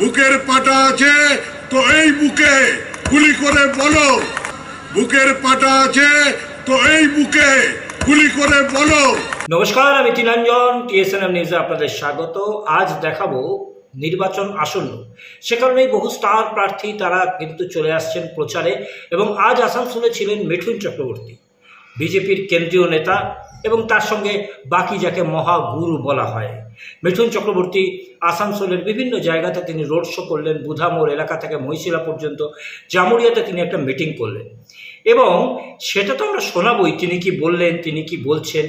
বুকের পাটা আছে, তো এই বুকে গুলি করে বলো। বুকের পাটা আছে, তো এই বুকে গুলি করে বলো। নমস্কার, আমি তিনাঞ্জন টিএসএনএম নিউজে আপনাদের স্বাগত। আজ দেখাবো নির্বাচন আসন্ন। সে কারণেই বহু স্টার প্রার্থী তারা কিন্তু চলে আসছেন প্রচারে এবং আজ আসানসোলে ছিলেন মিঠুন চক্রবর্তী। বিজেপির কেন্দ্রীয় নেতা এবং তার সঙ্গে বাকি যাকে মহাগুরু বলা হয়। মিঠুন চক্রবর্তী আসানসোলের বিভিন্ন জায়গাতে তিনি রোড শো করলেন বুধামোর এলাকা থেকে মহিশিলা পর্যন্ত, জামুরিয়াতে তিনি একটা মিটিং করলেন। এবং সেটা তো আমরা শোনাবই, তিনি কি বললেন, তিনি কি বলছেন?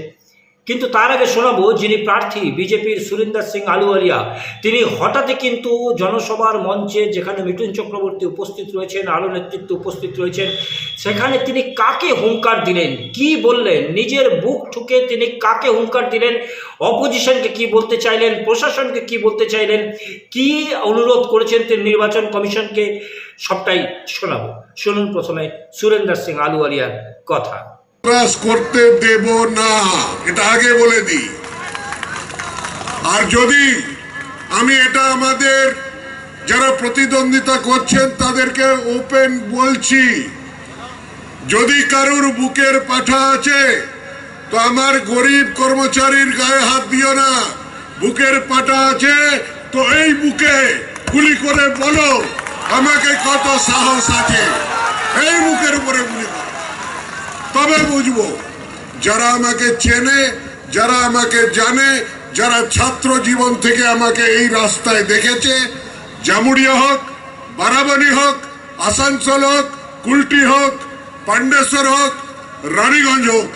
কিন্তু তার আগে শোনাবো যিনি প্রার্থী বিজেপির সুরিন্দর সিং আলুওয়ালিয়া, তিনি হঠাৎই কিন্তু জনসভার মঞ্চে যেখানে মিঠুন চক্রবর্তী উপস্থিত রয়েছেন, আলো নেতৃত্ব উপস্থিত রয়েছেন, সেখানে তিনি কাকে হুঙ্কার দিলেন? কি বললেন? নিজের বুক ঠুকে তিনি কাকে হুঙ্কার দিলেন? অপোজিশনকে কি বলতে চাইলেন? প্রশাসনকে কি বলতে চাইলেন? কি অনুরোধ করেছেন তিনি নির্বাচন কমিশনকে? সবটাই শোনাবো। শুনুন প্রথমে সুরেন্দ্র সিং আলুওয়ালিয়ার কথা। ক্লাস করতে দেব না। এটা আগে বলে দিই। আর যদি আমি এটা আমাদের যারা প্রতিদ্বন্দ্বিতা করছেন তাদেরকে ওপেন বলছি, যদি কারুর বুকের পাঠা আছে, তো আমার গরিব কর্মচারীর গায়ে হাত দিও না। বুকের পাটা আছে, তো এই বুকে গুলি করে বলো, আমাকে কত সাহস আছে? এই বুকের উপরে গুলি তবে বুঝব? যারা আমাকে চেনে, যারা আমাকে জানে, যারা ছাত্র জীবন থেকে আমাকে এই রাস্তায় দেখেছে, জামুড়িয়া হোক, বারাবানি হোক, আসানসোল হোক, কুলটি হোক পান্ডেশ্বর হোক, রানীগঞ্জ হোক,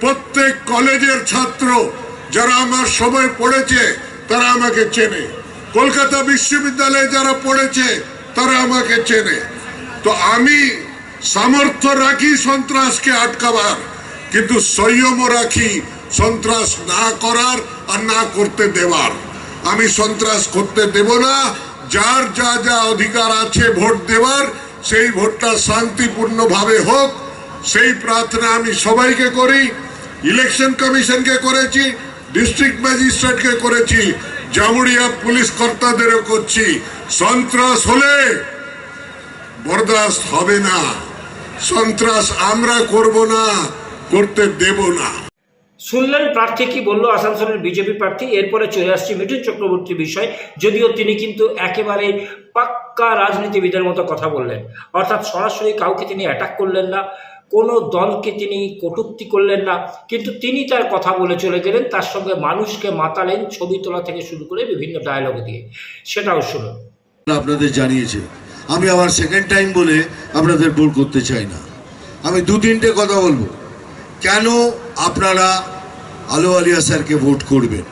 প্রত্যেক কলেজের ছাত্র যারা আমার সময় পড়েছে, তারা আমাকে চেনে। কলকাতা বিশ্ববিদ্যালয়ে যারা পড়েছে, তারা আমাকে চেনে। তো আমি সামর্থ্য রাখি সন্ত্রাসকে আটকাবার, কিন্তু সংযমও রাখি সন্ত্রাস না করার আর না করতে দেওয়ার আমি সন্ত্রাস করতে দেব না, যার যা যা অধিকার আছে ভোট দেওয়ার সেই ভোটটা শান্তিপূর্ণভাবে হোক। সেই প্রার্থনা আমি সবাইকে করি, ইলেকশন কমিশনকে করেছি, ডিস্ট্রিক্ট ম্যাজিস্ট্রেটকে করেছি, জামুড়িয়া পুলিশ কর্তাদেরও করছি। সন্ত্রাস হলে বরদাস্ত হবে না। সন্ত্রাস আমরা করব না করতে দেব না। শুনলেন প্রার্থী কি বলল? আসানসোলের বিজেপি প্রার্থী। এরপরে চলে আসছে মিঠুন চক্রবর্তী বিষয়। যদিও তিনি কিন্তু একেবারে পাক্কা রাজনীতিবিদের মতো কথা বললেন। অর্থাৎ সরাসরি কাউকে তিনি অ্যাটাক করলেন না কোনো দলকে তিনি কটূক্তি করলেন না। কিন্তু তিনি তার কথা বলে চলে গেলেন। তার সঙ্গে মানুষকে মাতালেন ছবি তোলা থেকে শুরু করে বিভিন্ন ডায়লগ দিয়ে। সেটাও শুনুন। আপনাদের জানিয়েছে আমি আবার সেকেন্ড টাইম বলে আপনাদের বোর করতে চাই না। আমি দু তিনটে কথা বলব। কেন আপনারা আলো আলিয়া স্যারকে ভোট করবেন?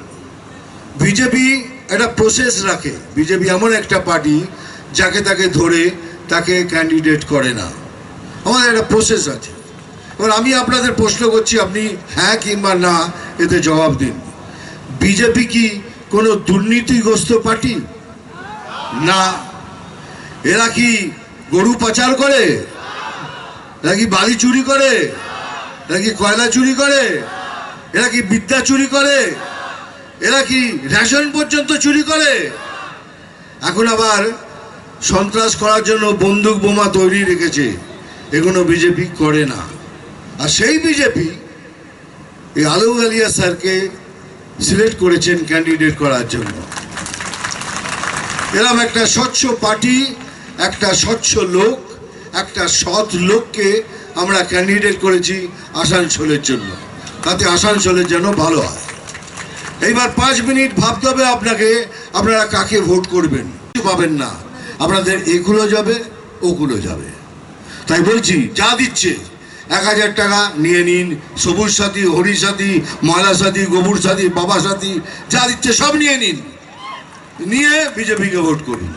বিজেপি একটা প্রসেস রাখে। বিজেপি এমন একটা পার্টি যাকে তাকে ধরে তাকে ক্যান্ডিডেট করে না। আমাদের একটা প্রসেস আছে। এবার আমি আপনাদের প্রশ্ন করছি, আপনি হ্যাঁ কিংবা না, এতে জবাব দিন। বিজেপি কি কোনো দুর্নীতিগ্রস্ত পার্টি না। এরা কি গরু পাচার করে? এরা কি বালি চুরি করে? এরা কি কয়লা চুরি করে? এরা কি বিদ্যা চুরি করে? এরা কি রেশন পর্যন্ত চুরি করে? এখন আবার সন্ত্রাস করার জন্য বন্দুক বোমা তৈরি রেখেছে। এগুলো বিজেপি করে না। আর সেই বিজেপি এই আলু আলিয়া স্যারকে সিলেক্ট করেছেন ক্যান্ডিডেট করার জন্য। এরম একটা স্বচ্ছ পার্টি একটা স্বচ্ছ লোক, একটা সৎ লোককে আমরা ক্যান্ডিডেট করেছি আসানসোলের জন্য। তাতে আসানসোলের জন্য ভালো হয়। এইবার পাঁচ মিনিট ভাবতে হবে আপনাকে, আপনারা কাকে ভোট করবেন? কিছু পাবেন না। আপনাদের এগুলো যাবে, ওগুলো যাবে। তাই বলছি, যা দিচ্ছে, এক হাজার টাকা নিয়ে নিন। সবুজ সাথী, হরি সাথী, ময়লা সাথী, গোবর সাথী, বাবা সাথী, যা দিচ্ছে সব নিয়ে নিন। নিয়ে বিজেপিকে ভোট করুন।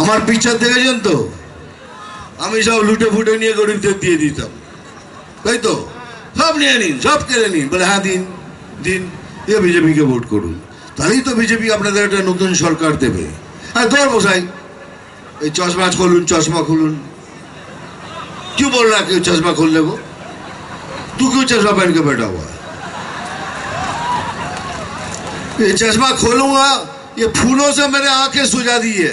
আমার পিকচার দেখেছেন তো আমি সব লুটে ফুটে নিয়ে গরিবদের দিয়ে দিতাম তাই তো সব নিয়ে নিন সব কেড়ে নিন বলে হ্যাঁ দিন দিন এ বিজেপিকে ভোট করুন তাহলেই তো বিজেপি আপনাদের একটা নতুন সরকার দেবে হ্যাঁ তোর বসাই এই চশমা খুলুন চশমা খুলুন क्यों बोल रहा है कि चश्मा खोलने को तू क्यों चश्मा पहन के बैठा हुआ है ये चश्मा खोलूंगा ये फूलों से मेरे आंखें सुझा दी है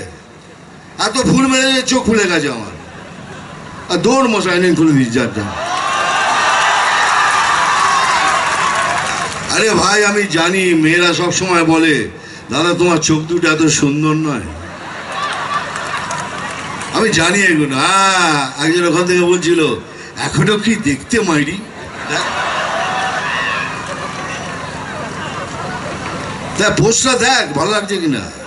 এত ফুল মেরে যে চোখ খুলে গেছে আমার। আর দৌড় মশাই নেই খুলে দিচ্ছি যার। আরে ভাই, আমি জানি মেয়েরা সব সময় বলে, দাদা, তোমার চোখ দুটো এত সুন্দর নয়। আমি জানি এগুলো। হ্যাঁ একজন ওখান থেকে বলছিল, এখনও কি দেখতে মাইরি? দেখ। দেখ পোস্টটা দেখ, ভালো লাগছে কিনা?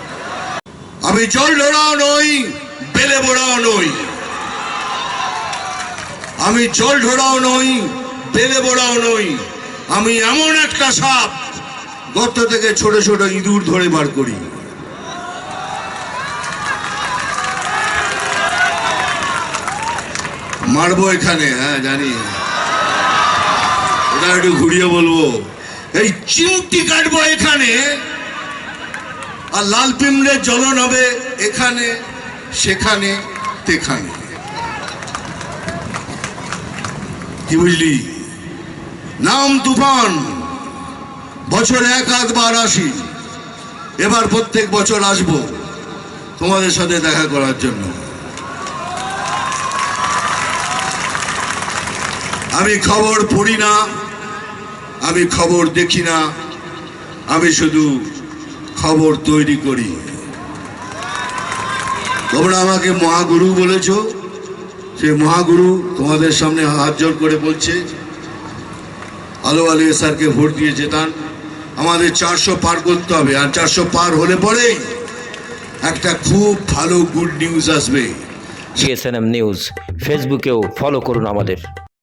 আমি জল ঢোড়াও নই, বেলে বোড়াও নই। আমি জল ঢোড়াও নই, বেলে বোড়াও নই। আমি এমন একটা সাপ, গর্ত থেকে ছোট ছোট ইঁদুর ধরে বার করি। মারবো এখানে হ্যাঁ জানি। ওটা একটু ঘুরিয়ে বলব। এই চিমটি কাটবো এখানে। আর লাল পিমড়ের জ্বলন হবে এখানে, সেখানে, তেখানে। কি বুঝলি? নাম তুফান, বছর এক, আধবার আসি। এবার প্রত্যেক বছর আসব তোমাদের সাথে দেখা করার জন্য। আমি খবর পড়ি না, আমি খবর দেখি না, আমি শুধু খবর তৈরি করি। তোমরা আমাকে মহাগুরু বলেছ। সে মহাগুরু তোমাদের সামনে হাত জোর করে বলছে আলো আলী স্যারকে ভোট দিয়ে যেতান আমাদের চারশো পার করতে হবে, আর চারশো পার হলে পরে একটা খুব ভালো গুড নিউজ আসবে। টিএসএনএম নিউজ ফেসবুকেও ফলো করুন আমাদের।